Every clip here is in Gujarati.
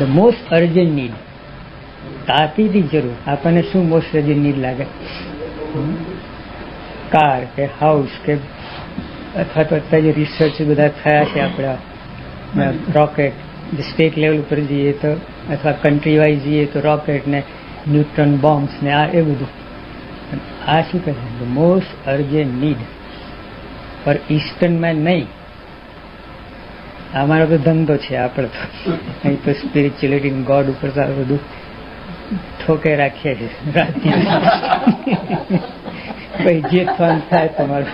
ધ મોસ્ટ અર્જન્ટ નીડ તાતીથી જરૂર. આપણને શું મોસ્ટ અર્જન્ટ નીડ લાગે? કાર કે હાઉસ કે અથવા તો અત્યારે રિસર્ચ બધા થયા છે આપણા રોકેટ સ્ટેટ લેવલ ઉપર જઈએ તો, અથવા કન્ટ્રી વાઇઝ જઈએ તો રોકેટ ને ન્યુટ્રન બોમ્બ્સ ને, આ એ બધું. આ શું કહે છે? મોસ્ટ અર્જન્ટ નીડ પર ઇસ્ટર્નમાં નહીં. અમારો તો ધંધો છે, આપણે તો. અહીં તો સ્પિરિચ્યુઅલિટી ગોડ ઉપર તો બધું ઠોકે રાખીએ છીએ. રાતની જે ફન થાય તમારું.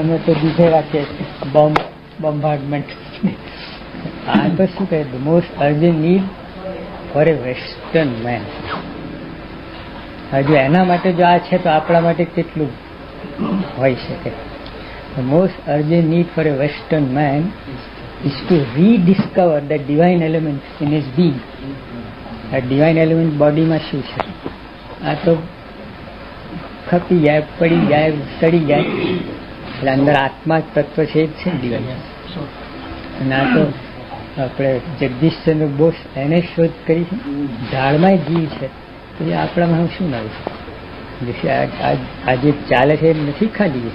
અમે તો દીધે રાખીએ બોમ્બ બોમ્બાર્ડમેન્ટ આ તો શું કહે? Most urgent need for a western man હજુ એના માટે જો આ છે, તો આપણા માટે કેટલું હોઈ શકે? Most urgent need for a western man is to rediscover that divine element in his being. આ ડિવાઇન એલિમેન્ટ બોડીમાં શું છે? આ તો ખપી જાય, પડી જાય સડી જાય. એટલે અંદર આત્મા તત્વ છે જ છે અને આ તો આપણે જગદીશચંદ્ર બોસ એને શોધ કરી છે. ઢાળમાં જીવ છે. તો એ આપણામાં શું લાવ્યું છે? આ જે ચાલે છે એ નથી ખાલી.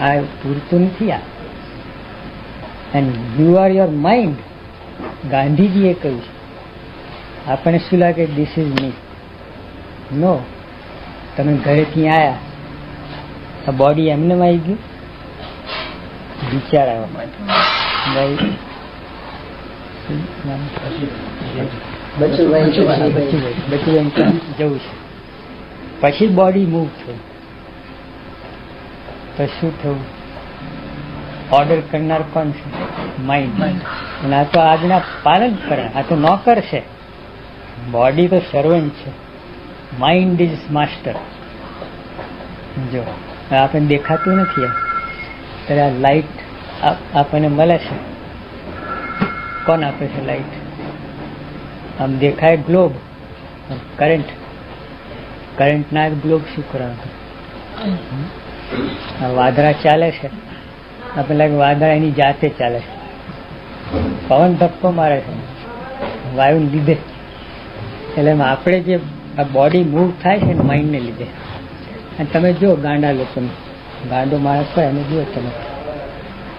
આ પૂરતું નથી આ. And you are your mind ગાંધીજીએ કહ્યું છે. આપણને શું લાગે? ધીસ ઇઝ મી નો તમે ઘરેથી આવ્યા આ બોડી એમને આવી ગયું? વિચાર માટે જવું છે પછી બોડી મૂવ થયું. તો શું થયું? ઓર્ડર કરનાર કોણ છે? માઇન્ડ અને આ તો આજના પાલન કરે આ તો નોકર છે. બોડી તો સર્વન્ટ છે. માઇન્ડ ઇઝ માસ્ટર જો આપણને દેખાતું નથી ત્યારે આ લાઈટ આપણને મળે છે. કોણ આપે છે લાઈટ આમ દેખાય ગ્લોબ કરંટ કરંટના ગ્લોબ શું કરવાનું? વાદળા ચાલે છે. આપણે લાગે વાદળા એની જાતે ચાલે છે. પવન ધક્કો મારે છે. વાયુ લીધે. એટલે આપણે જે આ બોડી મૂવ થાય છે ને માઇન્ડને લીધે. અને તમે જો ગાંડા લોકોને. ગાંડો માણસ હોય એને જુઓ તમે.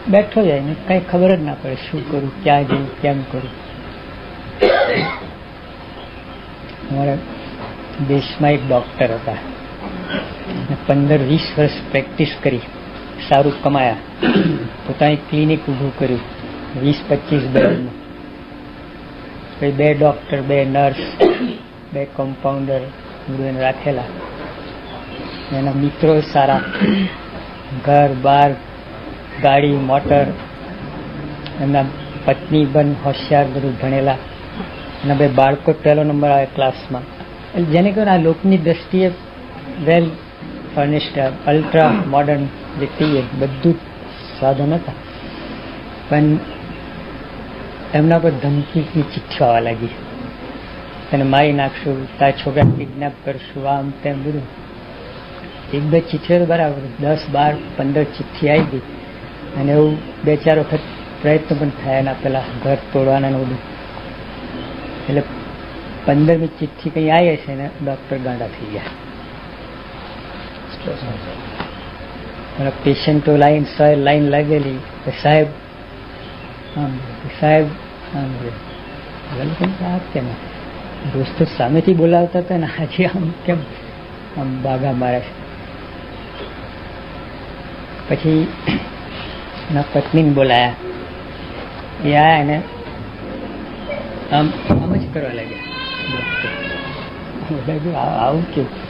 બેઠો જાય ને કંઈ ખબર જ ના પડે શું કરું, ક્યાં જવું કેમ કરું. અમારા દેશમાં એક ડૉક્ટર હતા. પંદર વીસ વર્ષ પ્રેક્ટિસ કરી. સારું કમાયા. પોતાની ક્લિનિક ઊભું કર્યું. વીસ પચીસ બેડનું પછી બે ડૉક્ટર બે નર્સ બે કમ્પાઉન્ડર બધું રાખેલા. એના મિત્રો સારા. ઘર, બાર, ગાડી, મોટર. એમના પત્ની બન હોશિયાર બધું ભણેલા. એના બે બાળકો પહેલો નંબર આવે ક્લાસમાં એટલે જેને કહ્યું આ લોકની દ્રષ્ટિએ વેલ ફર્નિશ્ડ અલ્ટ્રા મોડર્ન જે કહીએ બધું સાધન હતા. પણ એમના પર ધમકીની ચિઠ્ઠીઓ આવવા લાગી. તને મારી નાખશું, તારા છોકરા કિડનેપ કરશું, આમ તેમ બધું. એક બે ચિઠ્ઠીઓ બરાબર, દસ, બાર, પંદર ચિઠ્ઠી આવી ગઈ. અને એવું બે, ચાર વખત પ્રયત્ન પણ થયા એના પેલા ઘર તોડવાના બધું. એટલે પંદરમી ચિઠ્ઠી કંઈ આવી હશે ને ડૉક્ટર ગાંડા થઈ ગયા. અને પેશન્ટો લાઈન સાહેબ લાઈન લાગેલી. સાહેબ સાહેબ દોસ્તો સામેથી બોલાવતા હતા ને આજે આમ કેમ? આમ બાગા મારે છે. પછી એના પત્નીને બોલાયા. એ આયા એને આમ આમ જ કરવા લાગ્યા. આવું કેવું?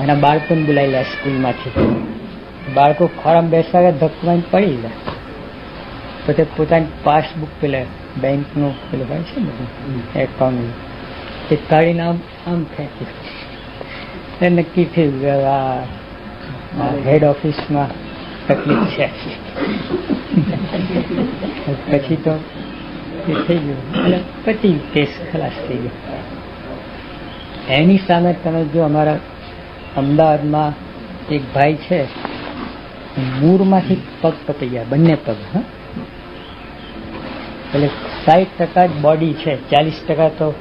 એના બાળકોને બોલાવેલા સ્કૂલમાંથી. બાળકો ખોરામ બેસાડે ધક્કમાં પડી લે તો તે પોતાની પાસબુક પેલા બેંકનું પેલું હોય છે ને એકાઉન્ટ તે કાઢીને આમ આમ ફેંક્યું એ નક્કી થયું આ હેડ ઓફિસમાં તકલીફ છે. પછી તો એ થઈ ગયું. એટલે પછી કેસ ખલાસ થઈ ગયો. એની સામે તમે જો અમારા અમદાવાદમાં એક ભાઈ છે. મૂળમાંથી પગ કપાઈ ગયા બંને પગ, હા. એટલે સાઠ ટકા જ બોડી છે, ચાલીસ ટકા તો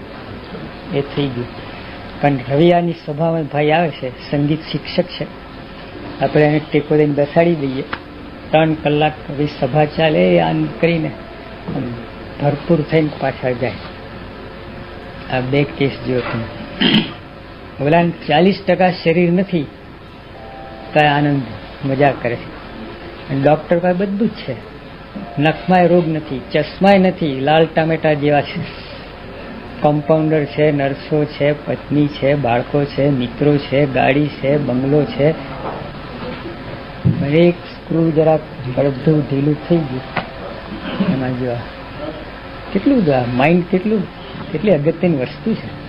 એ થઈ ગયું. પણ રવિવારની સભામાં ભાઈ આવે છે, સંગીત શિક્ષક છે. આપણે એને ટેકો દઈને બેસાડી દઈએ. ત્રણ કલાક હવે સભા ચાલે આમ કરીને ભરપૂર થઈને પાછા જાય. આ બે કેસ જો તમે. ઓલા ચાલીસ ટકા શરીર નથી, કાંઈ આનંદ મજા કરે છે. અને ડૉક્ટર પાસે બધું જ છે. નખમાય રોગ નથી, ચશ્માય નથી, લાલ ટામેટા જેવા છે. કમ્પાઉન્ડર છે, નર્સો છે, પત્ની છે, બાળકો છે, મિત્રો છે, ગાડી છે, બંગલો છે. એક સ્ક્રૂ જરાક બધું ઢીલું થઈ ગયું. એમાં જેવા કેટલું માઇન્ડ કેટલું, કેટલી અગત્યની વસ્તુ છે.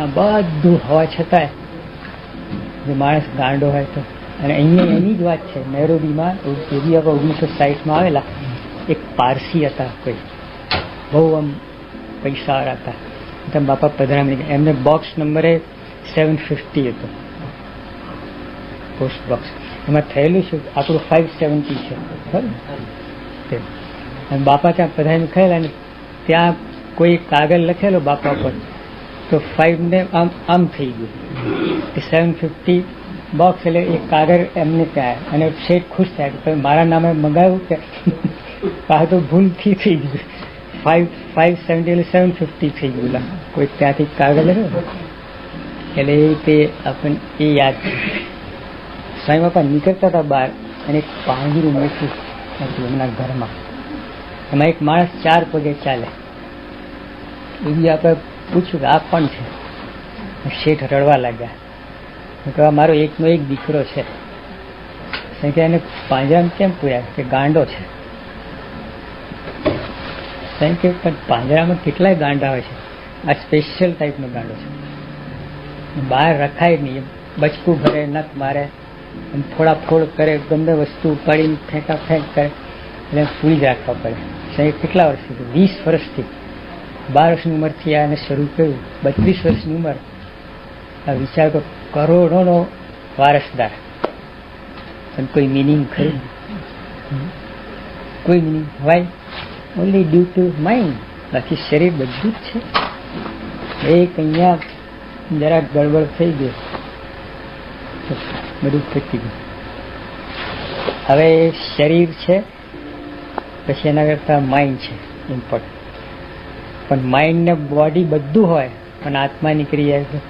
આ બધું હોવા છતાંય જે માણસ ગાંડો હોય તો. અને અહીંયા એની જ વાત છે, નૈરોબીમાં એવી ઓગણીસો સાહીઠમાં આવેલા, એક પારસી હતા કોઈ. બહુ આમ પૈસાવાળા હતા. તમે બાપા પધરામણી એમને બોક્સ નંબરે સેવન ફિફ્ટી હતો. પોસ્ટ બોક્સ એમાં થયેલું છે, આપણું ફાઇવ સેવન્ટી છે. બરાબર. અને બાપા ત્યાં પધરામણી ખાયેલા અને ત્યાં કોઈ કાગળ લખેલો બાપા પર તો ફાઇવ ને આમ આમ થઈ ગયું. કે સેવન ફિફ્ટી બોક્સ એટલે એ કાગળ એમને ત્યાં અને શેઠ ખુશ થયા કે મારા નામે મંગાવ્યું કે? આ તો ભૂલથી થઈ ગયું. ફાઇવ ફાઇવ સેવન્ટી એટલે સેવન ફિફ્ટી થઈ ગયું. કોઈ ત્યાંથી કાગળ એટલે એ તે આપણને એ યાદ છે સ્વામી બાપા નીકળતા હતા બહાર અને એક પાંજરું મૂક્યું હતું એમના ઘરમાં. એમાં એક માણસ ચાર પગે ચાલે એ બી આપણે પૂછ્યું કે આ કોણ છે? શેઠ રડવા લાગ્યા. મેં કહ્યું, "આ મારો એકનો એક દીકરો છે. કે એને પાંજરામાં કેમ પૂર્યા? કે ગાંડો છે. કારણ કે પાંજરામાં કેટલાય ગાંડા હોય છે? આ સ્પેશિયલ ટાઈપનો ગાંડો છે. બહાર રખાય નહીં. બચકું ભરે નખ મારે. થોડા ફોડ કરે ગમે વસ્તુ ઉપાડીને ફેંકા ફેંક કરે. એટલે પૂરી રાખવા પડે. કેટલા વર્ષથી? વીસ વર્ષથી. બાર વર્ષની ઉંમરથી આને શરૂ કર્યું, બત્રીસ વર્ષની ઉંમર. આ વિચાર તો કરોડોનો વારસદાર. પણ કોઈ મિનિંગ ખરું? કોઈ meaning why only due to mind બાકી શરીર બધું જ છે. એક અહીંયા જરાક ગડબડ થઈ ગયો બધું ફેંકી ગયું. હવે શરીર છે, પછી એના કરતાં માઇન્ડ છે ઇમ્પોર્ટન્ટ પણ માઇન્ડ ને બોડી બધું હોય પણ આત્મા નીકળી જાય